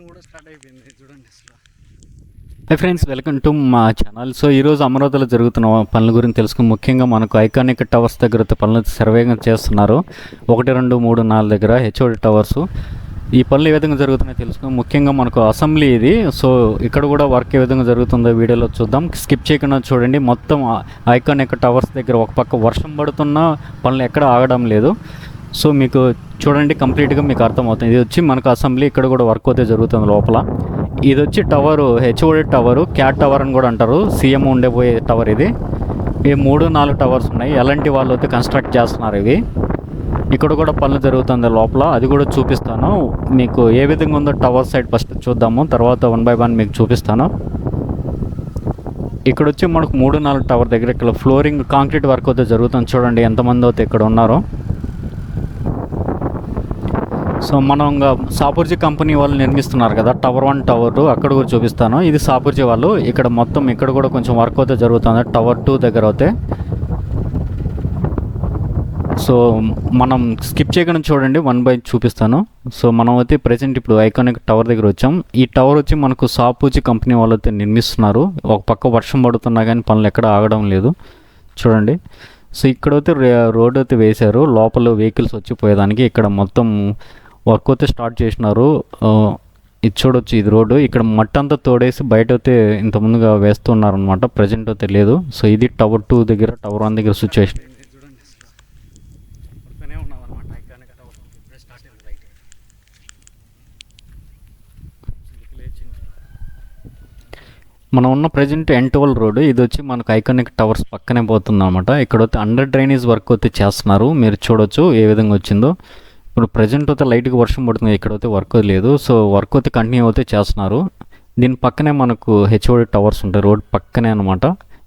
వర్షం కూడా స్టార్ట్ అయిపోయింది చూడండి అసలు. హై ఫ్రెండ్స్ వెల్కమ్ టు మా ఛానల్. సో ఈరోజు అమరావతిలో జరుగుతున్న పనుల గురించి తెలుసుకుని ముఖ్యంగా మనకు ఐకానిక్ టవర్స్ దగ్గర పనులు సర్వేగా చేస్తున్నారు. ఒకటి రెండు మూడు నాలుగు దగ్గర హెచ్ఓడి టవర్స్. ఈ పనులు ఏ విధంగా జరుగుతున్నాయో తెలుసుకుని ముఖ్యంగా మనకు అసెంబ్లీ ఇది. సో ఇక్కడ కూడా వర్క్ ఏ విధంగా జరుగుతుందో వీడియోలో చూద్దాం. స్కిప్ చేయకుండా చూడండి. మొత్తం ఐకానిక్ టవర్స్ దగ్గర ఒక పక్క వర్షం పడుతున్నా పనులు ఎక్కడ ఆగడం లేదు. సో మీకు చూడండి కంప్లీట్గా మీకు అర్థమవుతుంది. ఇది వచ్చి మనకు అసెంబ్లీ ఇక్కడ కూడా వర్క్ అయితే జరుగుతుంది లోపల. ఇది వచ్చి tower HOD tower cat tower అని కూడా అంటారు. సీఎం ఉండేపోయే టవర్ ఇది. ఈ మూడు నాలుగు టవర్స్ ఉన్నాయి. ఎలాంటి వాళ్ళు అయితే కన్స్ట్రక్ట్ చేస్తున్నారు ఇవి. ఇక్కడ కూడా పనులు జరుగుతుంది లోపల. అది కూడా చూపిస్తాను. మీకు ఏ విధంగా ఉందో టవర్ సైడ్ ఫస్ట్ చూద్దాము. తర్వాత వన్ బై వన్ మీకు చూపిస్తాను. ఇక్కడ వచ్చి మనకు మూడు నాలుగు టవర్ దగ్గర ఇక్కడ ఫ్లోరింగ్ కాంక్రీట్ వర్క్ అయితే జరుగుతుంది. చూడండి ఎంతమంది అయితే ఇక్కడ ఉన్నారో. సో మనం ఇంకా సాపూర్జీ కంపెనీ వాళ్ళు నిర్మిస్తున్నారు కదా టవర్ వన్ టవర్ టూ అక్కడ కూడా చూపిస్తాను. ఇది సాపూర్జీ వాళ్ళు. ఇక్కడ మొత్తం ఇక్కడ కూడా కొంచెం వర్క్ అయితే జరుగుతుంది. టవర్ టూ దగ్గర అయితే. సో మనం స్కిప్ చేయకుండా చూడండి వన్ బై చూపిస్తాను. సో మనం అయితే ప్రజెంట్ ఇప్పుడు ఐకానిక్ టవర్ దగ్గర వచ్చాం. ఈ టవర్ వచ్చి మనకు సాపూజీ కంపెనీ వాళ్ళు అయితే నిర్మిస్తున్నారు. ఒక పక్క వర్షం పడుతున్నా కానీ పనులు ఎక్కడ ఆగడం లేదు. చూడండి. సో ఇక్కడైతే రోడ్ అయితే వేశారు. లోపల వెహికల్స్ వచ్చి పోయేదానికి ఇక్కడ మొత్తం వర్క్ అయితే స్టార్ట్ చేసినారు. ఇది చూడొచ్చు ఇది రోడ్డు. ఇక్కడ మట్టి అంతా తోడేసి బయట అయితే ఇంత ముందుగా వేస్తున్నారు అనమాట ప్రజెంట్ అయితే లేదు. సో ఇది టవర్ టూ దగ్గర టవర్ వన్ దగ్గర సిచ్యువేషన్ మనం ఉన్న ప్రజెంట్ ఎన్టోల్ రోడ్ ఇది వచ్చి మనకు ఐకానిక్ టవర్స్ పక్కనే పోతుంది అనమాట ఇక్కడ అయితే అండర్ డ్రైనేజ్ వర్క్ అయితే చేస్తున్నారు. మీరు చూడొచ్చు ఏ విధంగా వచ్చిందో. ఇప్పుడు ప్రజెంట్ అయితే లైట్గా వర్షం పడుతుంది ఇక్కడైతే అయితే వర్క్ లేదు. సో వర్క్ అయితే కంటిన్యూ అయితే చేస్తున్నారు. దీని పక్కనే మనకు హెచ్ఓడి టవర్స్ ఉంటాయి రోడ్ పక్కనే అనమాట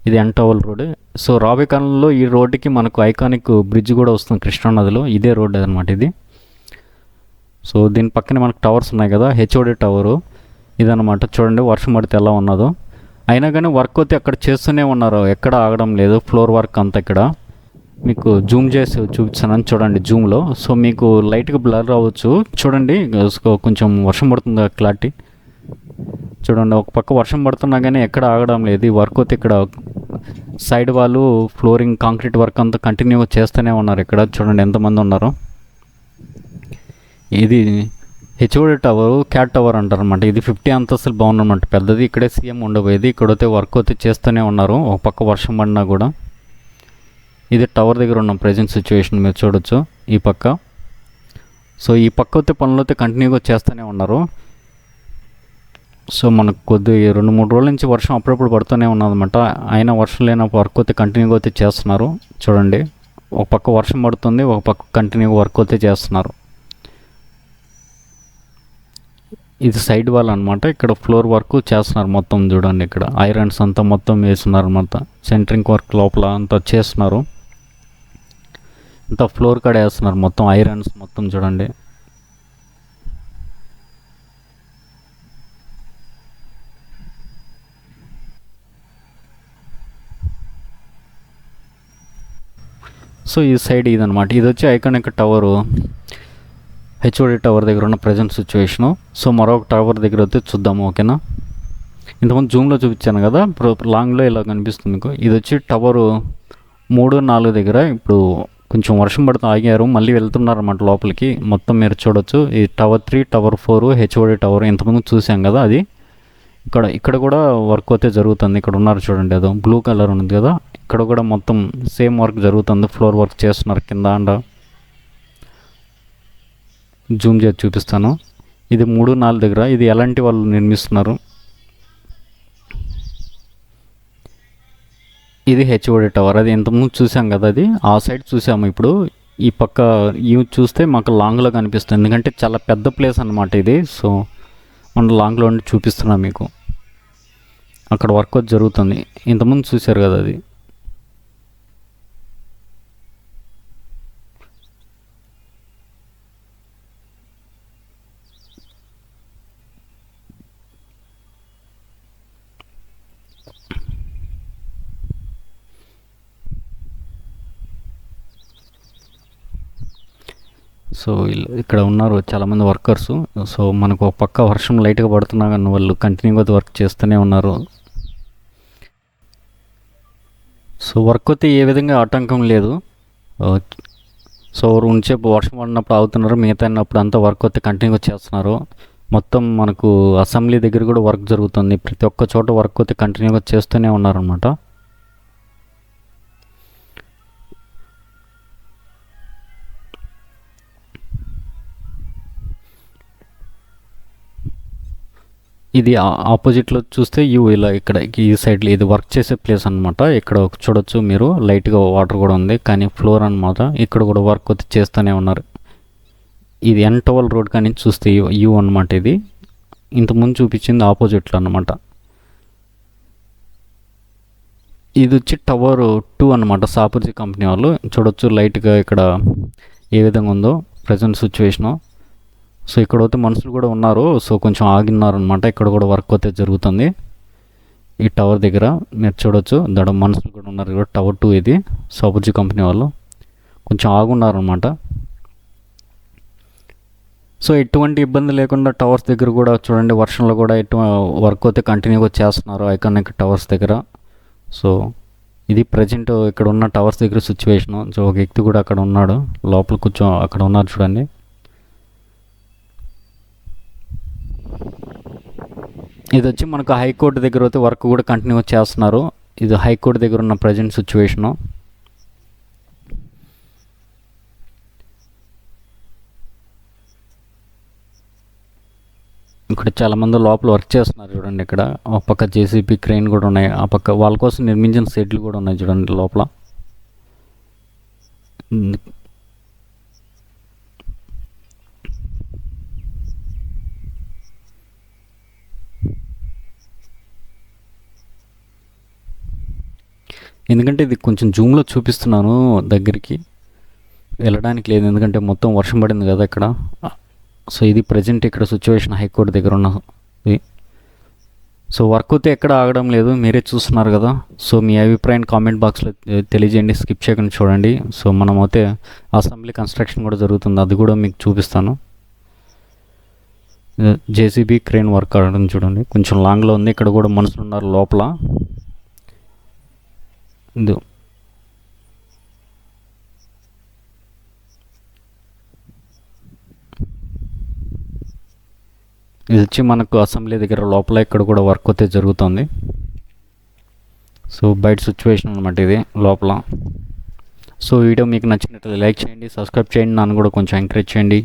ఇది ఎన్టోల్ రోడ్ సో రాబోయే కాలంలో ఈ రోడ్డుకి మనకు ఐకానిక్ బ్రిడ్జ్ కూడా వస్తుంది కృష్ణానదిలో ఇదే రోడ్ అనమాట ఇది. సో దీని పక్కనే మనకు టవర్స్ ఉన్నాయి కదా హెచ్ఓడి టవరు ఇదనమాట చూడండి వర్షం పడితే ఎలా ఉన్నదో. అయినా కానీ వర్క్ అయితే అక్కడ చేస్తూనే ఉన్నారు. ఎక్కడ ఆగడం లేదు ఫ్లోర్ వర్క్ అంతా ఇక్కడ. మీకు జూమ్ చేసి చూపిస్తానని చూడండి జూమ్లో. సో మీకు లైట్గా బ్లర్ అవ్వచ్చు. చూడండి కొంచెం వర్షం పడుతుంది క్లారిటీ? చూడండి ఒక పక్క వర్షం పడుతున్నా కానీ ఎక్కడ ఆగడం లేదు. ఈ వర్క్ అయితే ఇక్కడ సైడ్ వాళ్ళు ఫ్లోరింగ్ కాంక్రీట్ వర్క్ అంతా కంటిన్యూగా చేస్తూనే ఉన్నారు ఇక్కడ. చూడండి ఎంతమంది ఉన్నారు. ఇది హెచ్ఓడి టవర్ క్యాట్ టవర్ అంటారు అనమాట ఇది ఫిఫ్టీ అంతస్తులు బాగుందన్నమాట పెద్దది ఇక్కడే సీఎం ఉండబోయేది. ఇక్కడైతే వర్క్ అయితే చేస్తూనే ఉన్నారు. ఒక పక్క వర్షం పడినా కూడా. ఇది టవర్ దగ్గర ఉన్న ప్రజెంట్ సిచ్యువేషన్ మీరు చూడొచ్చు ఈ పక్క. సో ఈ పక్క అయితే పనులు అయితే కంటిన్యూగా చేస్తూనే ఉన్నారు. సో మనకు కొద్ది రెండు మూడు రోజుల నుంచి వర్షం అప్పుడప్పుడు పడుతూనే ఉన్నదన్నమాట. అయినా వర్షం లేని వర్క్ అయితే కంటిన్యూగా అయితే చేస్తున్నారు. చూడండి ఒక పక్క వర్షం పడుతుంది ఒక పక్క కంటిన్యూగా వర్క్ అయితే చేస్తున్నారు. ఇది సైడ్ వాల్ అనమాట ఇక్కడ ఫ్లోర్ వర్క్ చేస్తున్నారు మొత్తం చూడండి ఇక్కడ. ఐరన్స్ అంతా మొత్తం వేస్తున్నారు అనమాట సెంటరింగ్ వర్క్ లోపల అంతా చేస్తున్నారు. ఇంత ఫ్లోర్ కాడ వేస్తున్నారు. మొత్తం ఐరన్స్ మొత్తం చూడండి. సో ఈ సైడ్ ఇదనమాట ఇది వచ్చి ఐకానిక్ టవరు. హెచ్ఓడి టవర్ దగ్గర ఉన్న ప్రజెంట్ సిచ్యువేషను. సో మరొక టవర్ దగ్గర అయితే చూద్దాము ఓకేనా? ఇంతకుముందు జూమ్లో చూపించాను కదా ఇప్పుడు లాంగ్లో ఇలా కనిపిస్తుంది మీకు. ఇది వచ్చి టవరు మూడు నాలుగు దగ్గర ఇప్పుడు కొంచెం వర్షం పడుతూ ఆగారు. మళ్ళీ వెళ్తున్నారు అన్నమాట లోపలికి. మొత్తం మీరు చూడొచ్చు. ఈ tower three tower four HOD tower ఇంతకుముందు చూసాం కదా అది. ఇక్కడ ఇక్కడ కూడా వర్క్ అయితే జరుగుతుంది. ఇక్కడ ఉన్నారు చూడండి అదో బ్లూ కలర్ ఉంది కదా. ఇక్కడ కూడా మొత్తం సేమ్ వర్క్ జరుగుతుంది. ఫ్లోర్ వర్క్ చేస్తున్నారు కింద అండ్. జూమ్ చేసి చూపిస్తాను. ఇది మూడు నాలుగు దగ్గర. ఇది ఎలాంటి వాళ్ళు నిర్మిస్తున్నారు? ఇది హెచ్ఓడి టవర్ అది ఇంతకుముందు చూసాం కదా అది. ఆ సైడ్ చూసాము ఇప్పుడు. ఈ పక్క ఇవి చూస్తే మాకు లాంగ్లో కనిపిస్తుంది. ఎందుకంటే చాలా పెద్ద ప్లేస్ అన్నమాట ఇది. సో మన లాంగ్లో ఉండి చూపిస్తున్నాం మీకు. అక్కడ వర్క్ జరుగుతుంది. ఇంతకుముందు చూశారు కదా అది. సో ఇక్కడ ఉన్నారు చాలామంది వర్కర్స్. సో మనకు ఒక పక్క వర్షం లైట్గా పడుతున్నా కానీ వాళ్ళు కంటిన్యూగా వర్క్ చేస్తూనే ఉన్నారు. సో వర్క్ అయితే ఏ విధంగా ఆటంకం లేదు. సో ఉంచే వర్షం పడినప్పుడు ఆగుతున్నారు మిగతా అయినప్పుడు అంతా వర్క్ అయితే కంటిన్యూగా చేస్తున్నారు. మొత్తం మనకు అసెంబ్లీ దగ్గర కూడా వర్క్ జరుగుతుంది. ప్రతి ఒక్క చోట వర్క్ అయితే కంటిన్యూగా చేస్తూనే ఉన్నారనమాట ఇది ఆ- ఆపోజిట్లో చూస్తే యూ ఇలా ఇక్కడ ఈ సైడ్లో ఇది వర్క్ చేసే ప్లేస్ అనమాట ఇక్కడ చూడొచ్చు మీరు. లైట్గా వాటర్ కూడా ఉంది. కానీ ఫ్లోర్ అనమాట ఇక్కడ కూడా వర్క్ వచ్చి చేస్తూనే ఉన్నారు. ఇది ఎన్ టవల్ రోడ్ కానీ చూస్తే యూ- యూ అనమాట ఇది. ఇంతకుముందు చూపించింది ఆపోజిట్లో అనమాట ఇది వచ్చి టవర్ టూ అనమాట సాపర్జీ కంపెనీ వాళ్ళు. చూడొచ్చు లైట్గా ఇక్కడ ఏ విధంగా ఉందో ప్రజెంట్ సిచ్యువేషను. సో ఇక్కడ అయితే మనుషులు కూడా ఉన్నారు. సో కొంచెం ఆగిన్నారనమాట ఇక్కడ కూడా వర్క్ అయితే జరుగుతుంది. ఈ టవర్ దగ్గర మీరు చూడొచ్చు. దడ మనుషులు కూడా ఉన్నారు ఇక్కడ. టవర్ టూ ఇది. సాపుర్జీ కంపెనీ వాళ్ళు. కొంచెం ఆగున్నారు అనమాట సో ఎటువంటి ఇబ్బంది లేకుండా టవర్స్ దగ్గర కూడా చూడండి. వర్షంలో కూడా ఎటు వర్క్ అయితే కంటిన్యూగా చేస్తున్నారు ఐకానిక్ టవర్స్ దగ్గర. సో ఇది ప్రజెంట్ ఇక్కడ ఉన్న టవర్స్ దగ్గర సిచ్యువేషను. సో ఒక వ్యక్తి కూడా అక్కడ ఉన్నాడు. లోపల కూర్చో అక్కడ ఉన్నారు చూడండి. ఇది వచ్చి మనకు హైకోర్టు దగ్గర అయితే వర్క్ కూడా కంటిన్యూ చేస్తున్నారు. ఇది హైకోర్టు దగ్గర ఉన్న ప్రజెంట్ సిచ్యువేషను ఇక్కడ చాలా మంది లోపల వర్క్ చేస్తున్నారు చూడండి ఇక్కడ. ఒక పక్క జేసీపీ క్రెయిన్ కూడా ఉన్నాయి. ఆ పక్క వాళ్ళ కోసం నిర్మించిన సెట్లు కూడా ఉన్నాయి చూడండి లోపల. ఎందుకంటే ఇది కొంచెం జూమ్లో చూపిస్తున్నాను దగ్గరికి. వెళ్ళడానికి లేదు ఎందుకంటే మొత్తం వర్షం పడింది కదా ఇక్కడ. సో ఇది ప్రజెంట్ ఇక్కడ సిచ్యువేషన్ హైకోర్టు దగ్గర ఉన్న సో వర్క్ అయితే ఎక్కడ ఆగడం లేదు మీరే చూస్తున్నారు కదా. సో మీ అభిప్రాయం కామెంట్ బాక్స్లో తెలియజేయండి స్కిప్ చేయకుండా చూడండి. సో మనం అయితే అసెంబ్లీ కన్స్ట్రక్షన్ కూడా జరుగుతుంది అది కూడా మీకు చూపిస్తాను. జేసీబీ క్రేన్ వర్క్ ఆడడం చూడండి కొంచెం లాంగ్లో ఉంది ఇక్కడ కూడా మనుషులు ఉన్నారు లోపల. ఇది ఇది వచ్చి మనకు అసెంబ్లీ దగ్గర లోపల ఇక్కడ కూడా వర్క్ అయితే జరుగుతుంది. సో బయట సిచ్యువేషన్ అనమాట ఇది లోపల. సో వీడియో మీకు నచ్చినట్లయితే లైక్ చేయండి సబ్స్క్రైబ్ చేయండి. నన్ను కూడా కొంచెం ఎంకరేజ్ చేయండి.